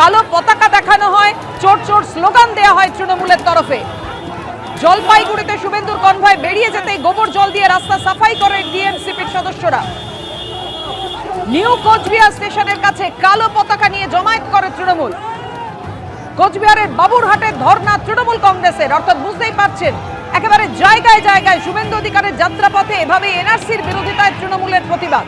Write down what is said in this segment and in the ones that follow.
কালো পতাকা দেখানো হয়, চোর চোর স্লোগান দেওয়া হয় তৃণমূলের তরফে। জলপাইগুড়িতে শুভেন্দুর কনভয় বেরিয়ে যেতেই গোবর জল দিয়ে রাস্তা সাফাই করে ডিএমসিপির সদস্যরা। নিউ কোচবিহার স্টেশনের কাছে কালো পতাকা নিয়ে জমায়েত করে তৃণমূল। কোচবিহারের বাবুরহাটের ধর্না তৃণমূল কংগ্রেসের, অর্থাৎ বুঝতেই পারছেন, একেবারে জায়গায় জায়গায় শুভেন্দু অধিকারের যাত্রাপথে এভাবে এনআরসির বিরোধিতায় তৃণমূলের প্রতিবাদ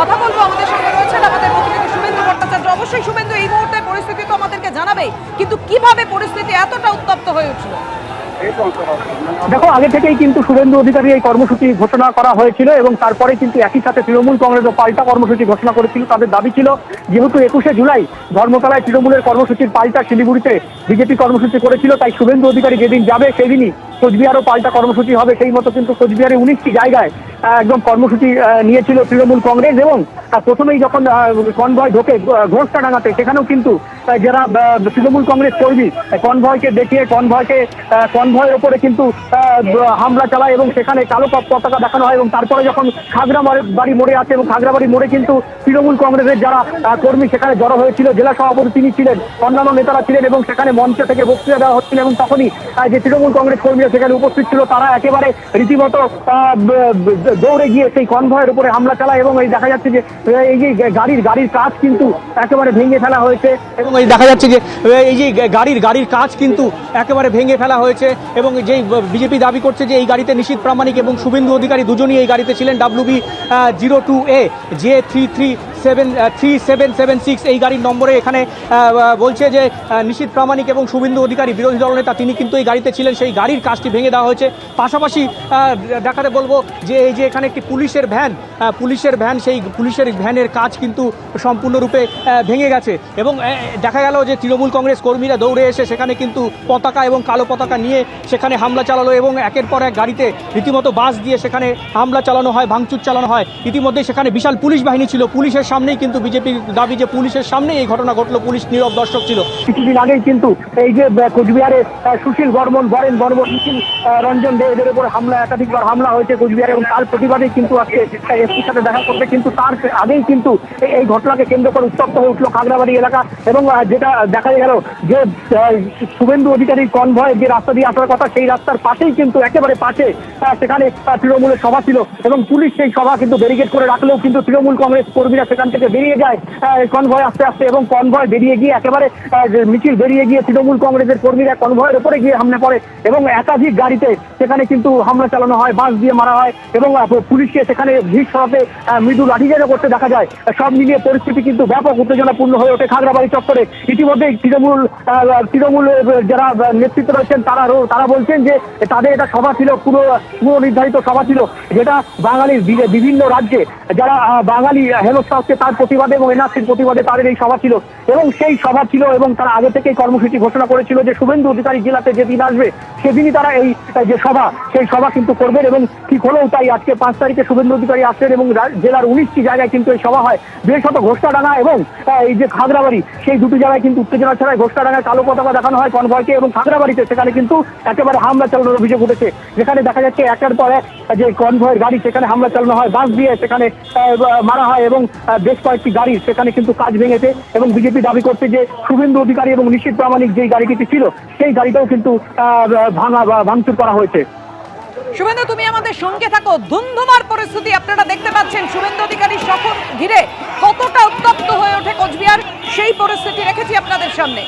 কথা বলব আমাদের সঙ্গে রয়েছেন আমাদের প্রতিনিধি শুভেন্দু ভট্টাচার্য অবশ্যই শুভেন্দু এই মুহূর্তে পরিস্থিতি তো আমাদেরকে জানাবে, কিন্তু কীভাবে পরিস্থিতি এতটা উত্তপ্ত হয়ে উঠল? দেখো, আগে থেকেই কিন্তু শুভেন্দু অধিকারী এই কর্মসূচি ঘোষণা করা হয়েছিল এবং তারপরে কিন্তু একই সাথে তৃণমূল কংগ্রেসও পাল্টা কর্মসূচি ঘোষণা করেছিল। তাদের দাবি ছিল, যেহেতু একুশে জুলাই ধর্মতলায় তৃণমূলের কর্মসূচির পাল্টা শিলিগুড়িতে বিজেপি কর্মসূচি করেছিল, তাই শুভেন্দু অধিকারী যেদিন যাবে সেদিনই কোচবিহারও পাল্টা কর্মসূচি হবে। সেই মতো কিন্তু কোচবিহারে উনিশটি জায়গায় একদম কর্মসূচি নিয়েছিল তৃণমূল কংগ্রেস এবং প্রথমেই যখন কনভয় ঢোকে ঘোষটা ডাঙাতে, সেখানেও কিন্তু যারা তৃণমূল কংগ্রেস কর্মী কনভয়কে দেখিয়ে, কনভয়কে কনভয়ের ওপরে কিন্তু হামলা চালায় এবং সেখানে কালো পতাকা দেখানো হয় এবং তারপরে যখন খাগড়া বাড়ি মোড়ে আছে এবং খাগড়াবাড়ি মোড়ে কিন্তু তৃণমূল কংগ্রেসের যারা কর্মী সেখানে জড়ো হয়েছিল, জেলা সভাপতি তিনি ছিলেন, অন্যান্য নেতারা ছিলেন এবং সেখানে মঞ্চ থেকে বক্তৃতা দেওয়া হচ্ছিল এবং তখনই যে তৃণমূল কংগ্রেস কর্মীরা সেখানে উপস্থিত ছিল, তারা একেবারে রীতিমতো দৌড়ে গিয়ে সেই কনভয়ের উপরে হামলা চালায় এবং এই দেখা যাচ্ছে যে, এই যে গাড়ির গাড়ির কাজ কিন্তু একেবারে ভেঙে ফেলা হয়েছে এবং এই দেখা যাচ্ছে যে, এই যে গাড়ির গাড়ির কাজ কিন্তু একেবারে ভেঙে ফেলা হয়েছে এবং যেই বিজেপি দাবি করছে যে এই গাড়িতে নিশীত প্রামাণিক এবং শুভেন্দু অধিকারী দুজনই এই গাড়িতে ছিলেন WB zero two A J three three seven three seven seven six এই গাড়ির নম্বরে এখানে বলছে যে নিশীত প্রামাণিক এবং শুভেন্দু অধিকারী বিরোধী দলনেতা তিনি কিন্তু এই গাড়িতে ছিলেন, সেই গাড়ির কাজটি ভেঙে দেওয়া হয়েছে। পাশাপাশি দেখাতে বলব যে, এই যে এখানে একটি পুলিশের ভ্যান পুলিশের ভ্যান, সেই পুলিশের ভ্যানের কাজ কিন্তু সম্পূর্ণরূপে ভেঙে গেছে। এবং দেখা গেল যে, তৃণমূল কংগ্রেস কর্মীরা দৌড়ে এসে সেখানে কিন্তু পতাকা এবং কালো পতাকা নিয়ে সেখানে হামলা চালালো এবং একের পর এক গাড়িতে রীতিমতো বাস দিয়ে সেখানে হামলা চালানো হয়, ভাঙচুর চালানো হয়। ইতিমধ্যে সেখানে বিশাল পুলিশ বাহিনী ছিল। পুলিশের সামনেই কিন্তু বিজেপির দাবি যে পুলিশের সামনেই এই ঘটনা ঘটলো, পুলিশ নীরব দর্শক ছিল। কিছুদিন আগেই কিন্তু এই যে কোচবিহারে সুশীল বর্মন, বরেন বর্মন নিখিল রঞ্জন দে এদের উপর হামলা, একাধিকবার হামলা হয়েছে কোচবিহারে এবং তার প্রতিবাদেই কিন্তু আজকে এসপির সাথে দেখা করতে কিন্তু তার আগেই কিন্তু এই- ঘটনাকে কেন্দ্র করে উত্তপ্ত হয়ে উঠল খাগড়াবাড়ি এলাকা এবং যেটা দেখা গেল যে শুভেন্দু অধিকারীর কনভয় যে রাস্তা দিয়ে আসার কথা, সেই রাস্তার পাশেই কিন্তু একেবারে পাশে সেখানে তৃণমূলের সভা ছিল এবং পুলিশ সেই সভা কিন্তু ব্যারিকেড করে রাখলেও কিন্তু তৃণমূল কংগ্রেস কর্মীরা সেখান থেকে বেরিয়ে যায় কনভয় আস্তে আস্তে এবং কনভয় বেরিয়ে গিয়ে একেবারে মিছিল বেরিয়ে গিয়ে তৃণমূল কংগ্রেসের কর্মীরা কনভয়ের উপরে গিয়ে হামলা পড়ে এবং একাধিক গাড়িতে সেখানে কিন্তু হামলা চালানো হয়, বাস দিয়ে মারা হয় এবং পুলিশকে সেখানে ভিড় সরাতে মৃদু লাঠিচার্জও করতে দেখা যায়। সব মিলিয়ে পরিস্থিতি কিন্তু ব্যাপক উত্তেজনাপূর্ণ হয়ে ওঠে খাগড়াবাড়ি চত্বরে। ইতিমধ্যেই তৃণমূল তৃণমূল যারা নেতৃত্ব রয়েছেন তারা তারা বলছেন যে তাদের এটা সভা ছিল পুরো পুরো নির্ধারিত সভা ছিল, যেটা বাঙালির বিভিন্ন রাজ্যে, যারা বাঙালি হেনস্থা হচ্ছে তার প্রতিবাদে এবং এনআরসির প্রতিবাদে তাদের এই সভা ছিল। এবং সেই সভা ছিল এবং তারা আগে থেকেই কর্মসূচি ঘোষণা করেছিল যে শুভেন্দু অধিকারী জেলাতে যেদিন আসবে সেদিনই তারা এই যে সভা, সেই সভা কিন্তু করবেন এবং ঠিক হলেও তাই আজকে পাঁচ তারিখে শুভেন্দু অধিকারী আসছেন এবং জেলার উনিশটি জায়গায় কিন্তু এই সভা হয়। বিশেষত ঘোষণাডাঙ্গা এবং এই যে খাগড়াবাড়ি, সেই দুটি জায়গায় কিন্তু উত্তেজনা ছাড়াই ঘোষণাডাঙ্গায় কালো পতাকা দেখানো হয় কনভয়কে এবং খাগড়াবাড়িতে সেখানে কিন্তু একেবারে হামলা চালানোর অভিযোগ উঠেছে। যেখানে দেখা যাচ্ছে একের পর এক যে কনভয়ের গাড়ি সেখানে হামলা চালানো হয়। বাস দিয়ে সেখানে মারা হয় এবং বেশ কয়েকটি গাড়ি সেখানে কিন্তু কাজ ভেঙেছে এবং বিজেপি দাবি করছে যে শুভেন্দু অধিকারী এবং নিশ্চিত প্রামাণিক যেই গাড়িটি ছিল, সেই গাড়িটাও কিন্তু ভাঙা বা ভাঙচুর করা হয়েছে। শুভেন্দু, তুমি আমাদের সঙ্গে থাকো। ধুমধুমার পরিস্থিতি আপনারা দেখতে পাচ্ছেন। শুভেন্দু অধিকারী সকল ঘিরে কতটা উত্তপ্ত হয়ে ওঠে কোচবিহার, সেই পরিস্থিতি রেখেছি আপনাদের সামনে।